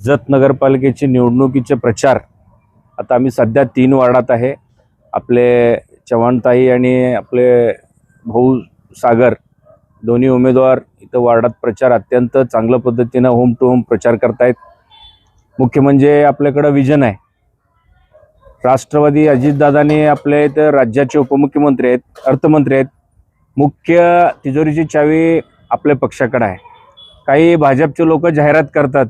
जत नगरपालिकेची निवडणुकीचे प्रचार आता आम्ही सध्या तीन वार्डात आहे. आपले चव्हाणताई आणि आपले भाऊ सागर दोन्ही उमेदवार इथं वार्डात प्रचार अत्यंत चांगल्या पद्धतीनं होम टू होम प्रचार करतायत. मुख्य म्हणजे आपल्याकडं विजन आहे. राष्ट्रवादी अजितदादांनी आपल्या इथं राज्याचे उपमुख्यमंत्री आहेत अर्थमंत्री आहेत. मुख्य तिजोरीची चावी आपल्या पक्षाकडे आहे. काही भाजपचे लोक जाहिरात करतात.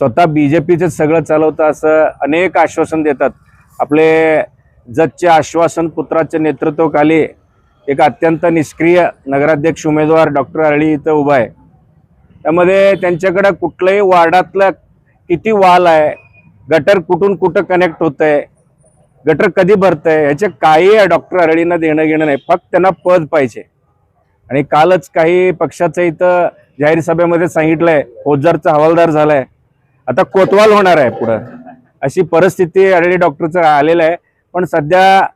स्वतः बी जे पीचं सगळं चालवतं असं अनेक आश्वासन देतात. आपले जतचे आश्वासन पुत्राच्या नेतृत्वाखाली एक अत्यंत निष्क्रिय नगराध्यक्ष उमेदवार डॉक्टर आळी इथं उभा आहे. त्यामध्ये त्यांच्याकडं कुठल्याही वार्डातलं किती वाल आहे गटर कुठून कुठं कनेक्ट होत आहे गटर कधी भरतंय ह्याचे काही डॉक्टर आरळींना देणं घेणं नाही फक्त त्यांना पद पाहिजे. आणि कालच काही पक्षाचं इथं जाहीर सभेमध्ये सांगितलंय ओझरचा हवालदार झालाय. आता कोतवाल होणार आहे पुढं. अशी परिस्थिती अरळी डॉक्टरचं आलेलं आहे. पण सध्या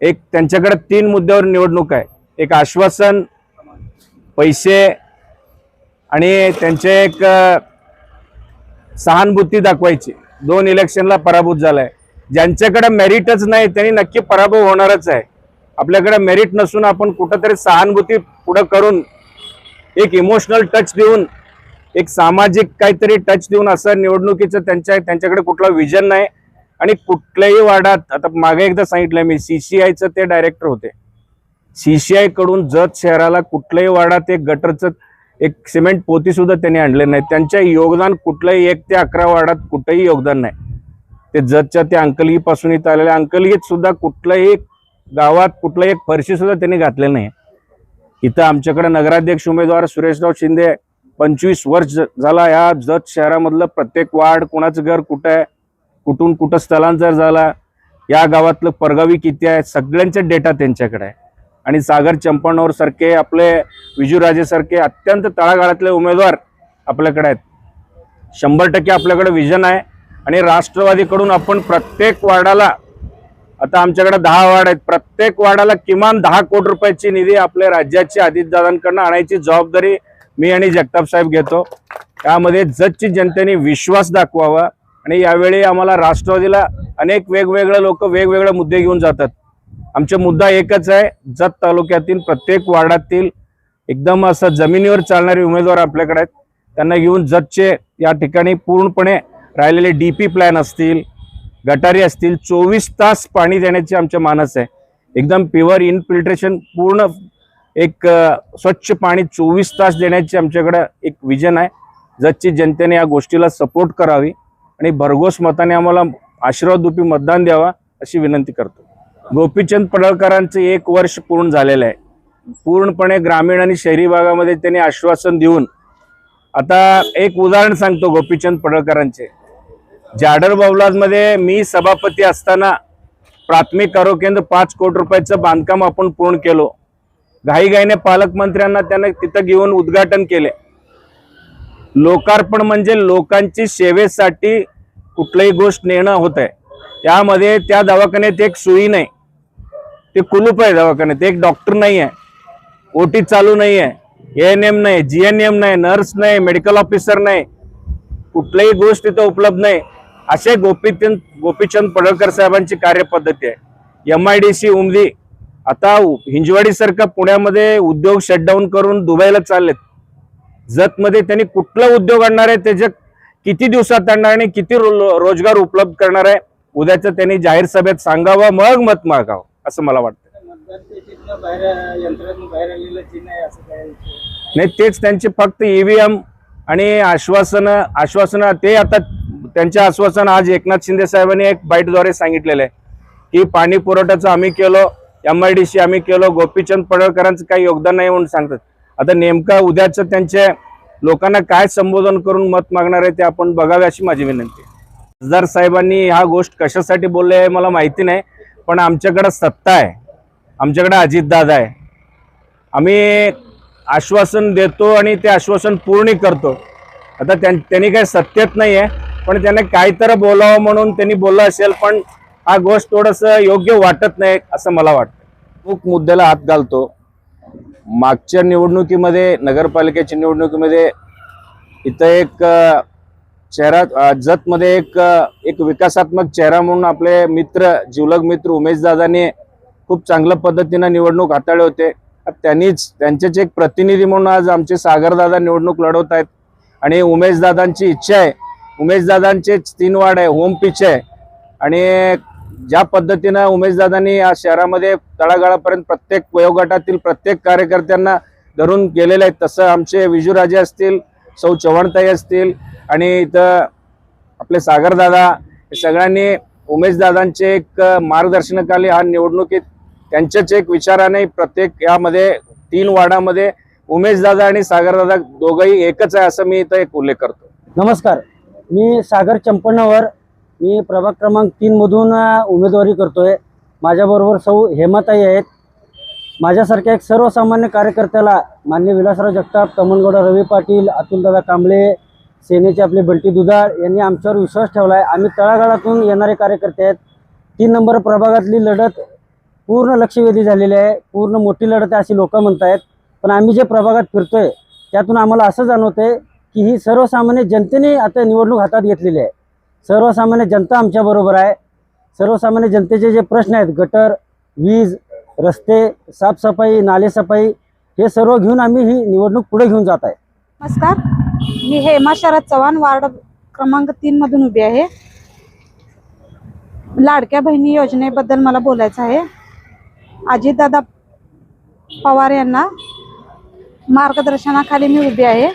एक त्यांच्याकडे तीन मुद्द्यावर निवडणूक आहे. एक आश्वासन पैसे आणि त्यांचे एक सहानुभूती दाखवायची. दोन इलेक्शनला पराभूत झालाय. ज्यांच्याकडे मेरिटच नाही त्यांनी नक्की पराभव होणारच आहे. आपल्याकडे मेरिट नसून आपण कुठंतरी सहानुभूती पुढं करून एक इमोशनल टच देऊन एक सामाजिक काहीतरी टच देऊन असं निवडणुकीचं त्यांच्या त्यांच्याकडे कुठला विजन नाही. आणि कुठल्याही वार्डात आता मागे एकदा सांगितलं मी सीसीआयचं ते डायरेक्टर होते. सीसीआयकडून जत शहराला कुठल्याही वार्डात एक गटरचं एक सिमेंट पोती सुद्धा त्यांनी आणले नाही. त्यांच्या योगदान कुठलंही एक ते अकरा वार्डात कुठंही योगदान नाही. ते जतच्या त्या अंकलगीपासून इथं आलेल्या अंकलगीत सुद्धा कुठलंही गावात कुठलंही एक फरशी सुद्धा त्यांनी घातलेलं नाही. इथं आमच्याकडे नगराध्यक्ष उमेदवार सुरेशराव शिंदे पंचवीस वर्ष झाला या जत शहरामधलं प्रत्येक वार्ड कोणाचं घर कुठं आहे कुठून कुठं स्थलांतर झाला या गावातलं परगावी किती आहे सगळ्यांचा डेटा त्यांच्याकडे आहे. आणि सागर चंपणवर सारखे आपले विजूराजेसारखे अत्यंत तळागाळातले उमेदवार आपल्याकडे आहेत. शंभर टक्के आपल्याकडे विजन आहे. आणि राष्ट्रवादीकडून आपण प्रत्येक वार्डाला आता आमच्याकडे दहा वार्ड आहेत प्रत्येक वार्डाला किमान दहा कोटी रुपयाची निधी आपल्या राज्याची अजितदादांकडनं आणायची जबाबदारी मी आणि जगताप साहेब घेतो. त्यामध्ये जतची जनतेने विश्वास दाखवावा आणि यावेळी आम्हाला राष्ट्रवादीला अनेक वेगवेगळे लोक वेगवेगळे मुद्दे घेऊन जातात. आमचा मुद्दा एकच आहे जत तालुक्यातील प्रत्येक वार्डातील एकदम असं जमिनीवर चालणारे उमेदवार आपल्याकडे आहेत. त्यांना घेऊन जतचे या ठिकाणी पूर्णपणे राहिलेले डी पी प्लॅन असतील गटारी असतील चोवीस तास पाणी देण्याची आमचे मानस आहे. एकदम प्युअर इनफिल्ट्रेशन पूर्ण एक स्वच्छ पाणी चोवीस तास देण्याची आमच्याकडं एक विजन आहे. जतची जनतेने या गोष्टीला सपोर्ट करावी आणि भरघोस मताने आम्हाला आशीर्वादरूपी मतदान द्यावा अशी विनंती करतो. गोपीचंद पडळकरांचं एक वर्ष पूर्ण झालेलं आहे. पूर्णपणे ग्रामीण आणि शहरी भागामध्ये त्यांनी आश्वासन देऊन आता एक उदाहरण सांगतो गोपीचंद पडळकरांचे. जाडरमध्ये मी सभापती असताना प्राथमिक आरोग्य केंद्र पाच कोटी रुपयाचं बांधकाम आपण पूर्ण केलो. घाईघाईने पालकमंत्र्यांना त्याने तिथं घेऊन उद्घाटन केले. लोकार्पण म्हणजे लोकांची सेवेसाठी कुठलीही गोष्ट नेणं होत आहे त्यामध्ये त्या दवाखान्यात एक सुई नाही. ते कुलूप आहे दवाखान्यात. एक डॉक्टर नाही आहे ओटी चालू नाही आहे एन एम नाही जी एन एम नाही नर्स नाही मेडिकल ऑफिसर नाही. कुठलीही गोष्ट तिथं उपलब्ध नाही. असे गोपीचंद गोपीचंद पडळकर साहेबांची कार्यपद्धती आहे. M I D C Umadi आता हिंजवाडीसारखं पुण्यामध्ये उद्योग शटडाऊन करून दुबईला चाललेत. जतमध्ये त्यांनी कुठला उद्योग आणणार आहे त्याच्या किती दिवसात आणणार आणि किती रो- रोजगार उपलब्ध करणार आहे उद्याचं त्यांनी जाहीर सभेत सांगावं मग मत मागावं असं मला वाटतं. नाही तेच त्यांचे फक्त ईव्हीएम आणि आश्वासन आश्वासन ते आता त्यांचे आश्वासन आज एकनाथ शिंदे साहेबांनी एक बाईटद्वारे सांगितलेलं आहे की पाणी पुरवठ्याचं आम्ही केलो एम आय डी सी आम्ही केलो. गोपीचंद पडळकरांचं काही योगदान नाही म्हणून सांगतात. आता नेमका उद्याचं त्यांचे लोकांना काय संबोधन करून मत मागणार आहे ते आपण बघावे अशी माझी विनंती खासदार साहेबांनी हा गोष्ट कशासाठी बोलले आहे मला माहिती नाही पण आमच्याकडं सत्ता आहे. आमच्याकडं अजितदादा आहे. आम्ही आश्वासन देतो आणि ते आश्वासन पूर्ण करतो. आता त्यां त्यांनी काही सत्तेत नाही आहे पण त्यांना काहीतरी बोलावं म्हणून त्यांनी बोललं असेल पण हा गोष्ट थोडंसं योग्य वाटत नाही असं मला वाटतं. मुख मुद्द्याला हात घालतो. मागच्या निवडणुकीमध्ये नगरपालिकेच्या निवडणुकीमध्ये इथं एक चेहरा जतमध्ये एक एक विकासात्मक चेहरा म्हणून आपले मित्र जिवलग मित्र उमेश दादाने खूप चांगल्या पद्धतीनं निवडणूक हाताळले होते. त्यांनीच त्यांचेच एक प्रतिनिधी म्हणून आज आमचे सागरदादा निवडणूक लढवत आहेत. आणि उमेश दादांची इच्छा आहे. उमेश दादांचे तीन वाड आहे होम पिच आहे. आणि ज्या पद्धतीनं उमेशदादांनी या शहरामध्ये तळागाळापर्यंत प्रत्येक वयोगटातील प्रत्येक कार्यकर्त्यांना धरून गेलेले आहेत तसं आमचे विजूराजे असतील सौ चव्हाणताई असतील आणि इथं आपले सागरदादा हे सगळ्यांनी उमेशदादांचे एक मार्गदर्शनाखाली हा निवडणुकीत त्यांच्याच एक विचाराने प्रत्येक यामध्ये तीन वार्डामध्ये उमेशदादा आणि सागरदादा दोघंही एकच आहे असं मी इथं एक उल्लेख करतो. नमस्कार. मी सागर चंपणावर मी प्रभाग क्रमांक तीनमधून उमेदवारी उमेदवारी करतोय. माझ्याबरोबर सौ हेमाताई आहेत. माझ्यासारख्या एक सर्वसामान्य कार्यकर्त्याला मान्य विलासराव जगताप तमनगौडा रवी पाटील अतुलदादा कांबळे सेनेचे आपले बंटी दुधाळ यांनी आमच्यावर विश्वास ठेवला आहे आम्ही तळागाळातून येणारे कार्यकर्ते आहेत. तीन नंबर प्रभागातली लढत पूर्ण लक्षवेधी झालेली आहे. पूर्ण मोठी लढत आहे अशी लोक म्हणतायत. पण आम्ही जे प्रभागात फिरतोय त्यातून आम्हाला असं जाणवतंय की ही सर्वसामान्य जनतेने आता निवडणूक हातात घेतलेली आहे. सर्वसामान्य जनता आमच्याबरोबर आहे. सर्वसामान्य जनतेचे जे प्रश्न आहेत गटर वीज रस्ते साफसफाई नालेसफाई हे सर्व घेऊन आम्ही ही निवडणूक पुढे घेऊन जात आहे. नमस्कार. मी हेमा शरद चव्हाण वार्ड क्रमांक तीन मधून उभी आहे. लाडक्या बहिणी योजनेबद्दल मला बोलायचं आहे. अजितदादा पवार यांना मार्गदर्शनाखाली मी उभी आहे.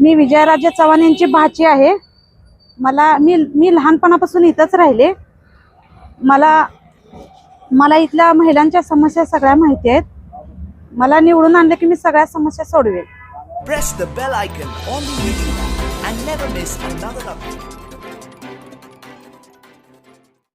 मी विजयराजे चव्हाण यांची भाची आहे. मला मी मी लहानपणापासून इथंच राहिले. मला मला इथल्या महिलांच्या समस्या सगळ्या माहिती आहेत. मला निवडून आणलं की मी सगळ्या समस्या सोडवेल